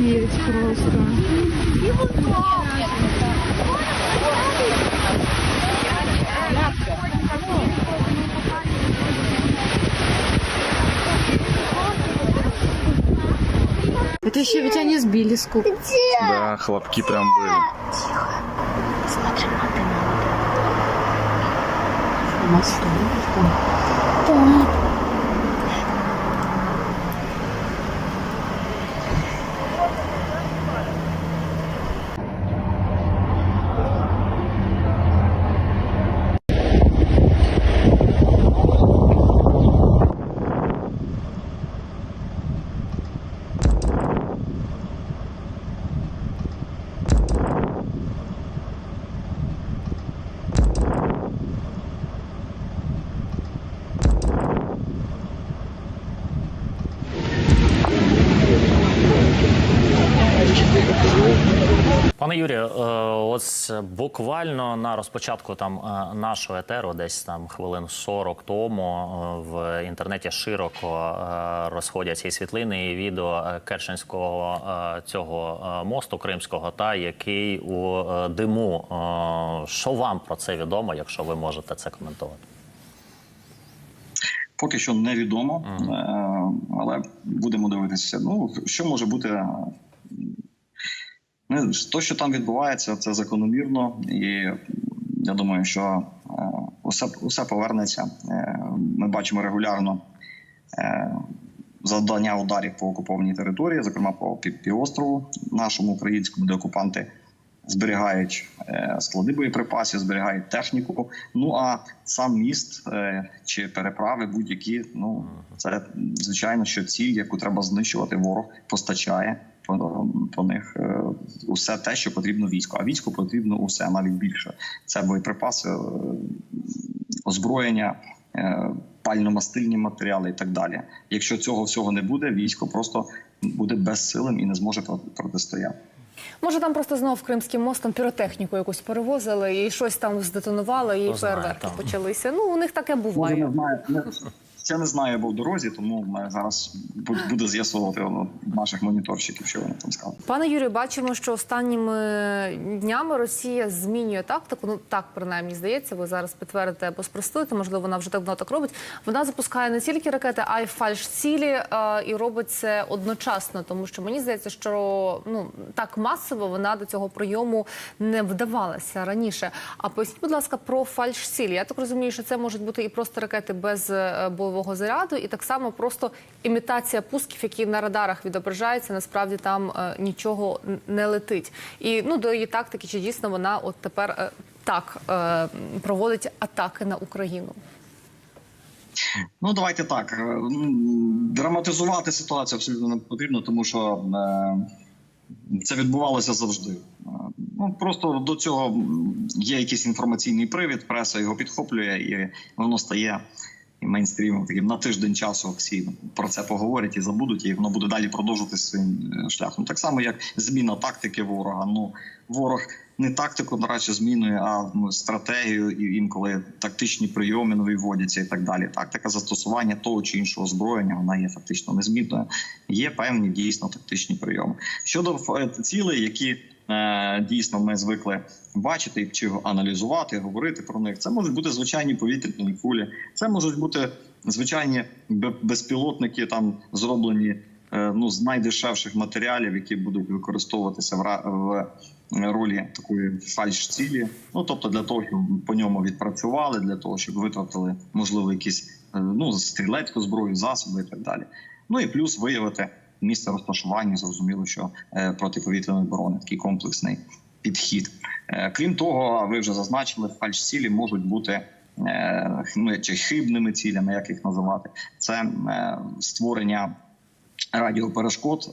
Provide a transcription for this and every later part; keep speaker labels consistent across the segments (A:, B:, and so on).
A: Офигеть просто. Это еще ведь они сбили сколько.
B: Да, хлопки прям были. Mas tudo bom.
C: Então, Пане Юрію, е, ось буквально на розпочатку там е, нашого етеру, десь там хвилин 40 тому, е, в інтернеті широко розходяться і світлини, і відео Керченського цього мосту кримського, та який у диму. Що вам про це відомо, якщо ви можете це коментувати?
D: Поки що невідомо, але будемо дивитися. Ну що може бути. Е, то, що там відбувається, це закономірно, і я думаю, що е, усе, усе повернеться. Е, Ми бачимо регулярно е, завдання ударів по окупованій території, зокрема по пі- півострову нашому українському, де окупанти зберігають е, склади боєприпасів, зберігають техніку. Ну а сам міст е, чи переправи будь-які, ну це звичайно, що ціль, яку треба знищувати, ворог постачає по, по них е, усе те, що потрібно війську. А війську потрібно усе навіть більше. Це боєприпаси, озброєння. Пально-мастильні матеріали і так далі. Якщо цього всього не буде, військо просто буде безсилим і не зможе проти- протистояти.
E: Може, там просто знов Кримським мостом піротехніку якусь перевозили і щось там здетонувало, і фейерверки почалися. Ну, у них таке
D: Може,
E: буває.
D: не знаю. Це не знаю, бо в дорозі, тому зараз бу- буде з'ясовувати наших моніторщиків, що вони там скажуть.
E: Пане Юрію, бачимо, що останніми днями Росія змінює тактику. Ну так принаймні здається. Ви зараз підтвердите або спростуєте. Можливо, вона вже давно так робить. Вона запускає не тільки ракети, а й фальш-цілі е, і робить це одночасно. Тому що мені здається, що ну так масово вона до цього прийому не вдавалася раніше. А поясніть, будь ласка, про фальш-цілі. Я так розумію, що це можуть бути і просто ракети без е, бойового заряду, і так само просто імітація пусків, які на радарах відображаються. Насправді там е, нічого не летить. І ну до її тактики, чи дійсно вона от тепер е, так е, проводить атаки на Україну?
D: Ну давайте так. Драматизувати ситуацію абсолютно не потрібно, тому що це відбувалося завжди. Ну просто до цього є якийсь інформаційний привід, преса його підхоплює, і воно стає мейнстрімом таким на тиждень часу. Всі про це поговорять і забудуть, і воно буде далі продовжувати своїм е, шляхом. Так само, як зміна тактики ворога. Ну ворог не тактику наразі змінює, а ну, стратегію і інколи тактичні прийоми нові вводяться і так далі. Тактика застосування того чи іншого озброєння вона є фактично незмінною. Є певні дійсно тактичні прийоми щодо е, цілей, які дійсно ми звикли бачити чи аналізувати, говорити про них. Це можуть бути звичайні повітряні кулі, це можуть бути звичайні безпілотники, там зроблені е, ну з найдешевших матеріалів, які будуть використовуватися в ролі такої фальш-цілі. Ну тобто для того, щоб по ньому відпрацювали, для того, щоб витратили можливо якісь е, ну стрілецьку зброю, засоби і так далі. Ну і плюс виявити місце розташування. Зрозуміло, що е, протиповітряної оборони такий комплексний підхід. Е, Крім того, ви вже зазначили, фальш-цілі можуть бути. ну, Чи хибними цілями, як їх називати, це створення радіоперешкод,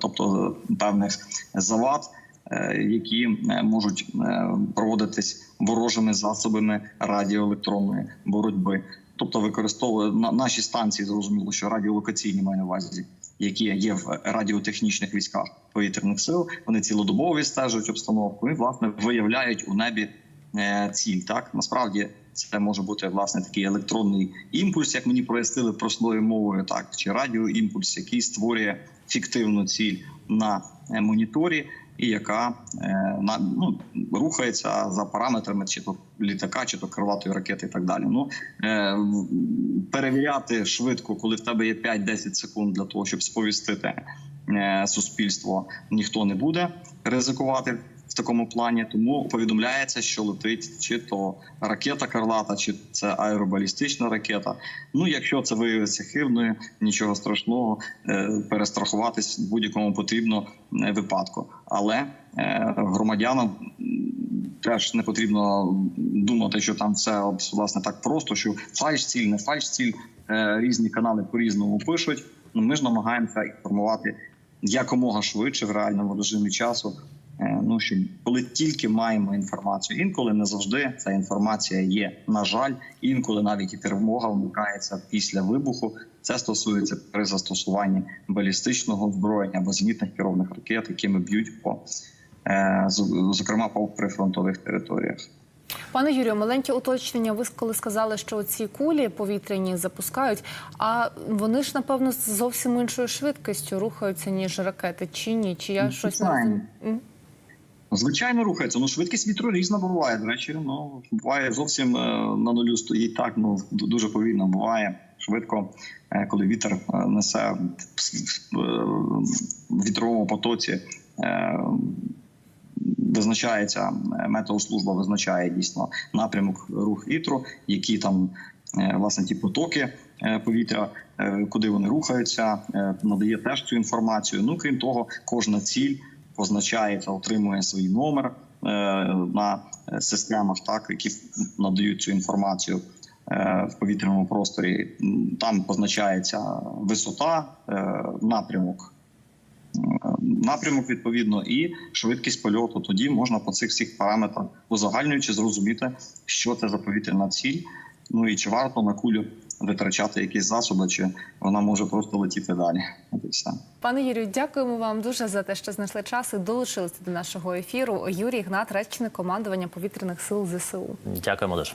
D: тобто певних завад, які можуть проводитись ворожими засобами радіоелектронної боротьби. Тобто використовує наші станції, зрозуміло, що радіолокаційні маю на увазі які є в радіотехнічних військах повітряних сил. Вони цілодобово відстежують обстановку і власне виявляють у небі е, ціль. Так насправді це може бути власне такий електронний імпульс, як мені прояснили простою мовою, так чи радіоімпульс, який створює фіктивну ціль на е, моніторі, і яка е, ну рухається за параметрами чи то літака, чи то крилатої ракети, і так далі. Ну е, перевіряти швидко, коли в тебе є 5-10 секунд для того, щоб сповістити е, суспільство, ніхто не буде ризикувати такому плані. Тому повідомляється, що летить чи то ракета крилата, чи це аеробалістична ракета. Ну, якщо це виявиться хибною, нічого страшного, е, перестрахуватись в будь-якому потрібно е, випадку. Але е, громадянам теж не потрібно думати, що там все от, власне так просто, що фальш-ціль, не фальш-ціль, е, різні канали по-різному пишуть. Ну, ми ж намагаємося інформувати якомога швидше в реальному режимі часу. Е, Ну що коли тільки маємо інформацію, інколи не завжди ця інформація є. На жаль, інколи навіть і перемога вмикається після вибуху. Це стосується при застосуванні балістичного озброєння або зенітних керованих ракет, якими б'ють по е, зокрема по прифронтових територіях.
E: Пане Юрію, маленьке уточнення. Ви коли сказали, що ці кулі повітряні запускають, а вони ж напевно з зовсім іншою швидкістю рухаються ніж ракети, чи ні? Чи я щось не розумію?
D: Звичайно, рухається. Ну швидкість вітру різна буває. До речі, ну буває зовсім е, на нулю стоїть так. Ну дуже повільно буває швидко, е, коли вітер е, несе в вітровому потоці. Визначається метеослужба, визначає дійсно напрямок рух вітру, які там власне ті потоки повітря, куди вони рухаються, надає теж цю інформацію. Ну крім того, кожна ціль позначає та отримує свій номер е, на системах, так які надають цю інформацію е, в повітряному просторі. Там позначається висота, е, напрямок. Напрямок відповідно і швидкість польоту. Тоді можна по цих всіх параметрах узагальнюючи зрозуміти, що це за повітряна ціль. Ну і чи варто на кулю витрачати якісь засоби, чи вона може просто летіти далі. От і все.
E: Пане Юрію, дякуємо вам дуже за те, що знайшли час і долучилися до нашого ефіру. Юрій Гнат, речник командування повітряних сил ЗСУ.
C: Дякуємо дуже.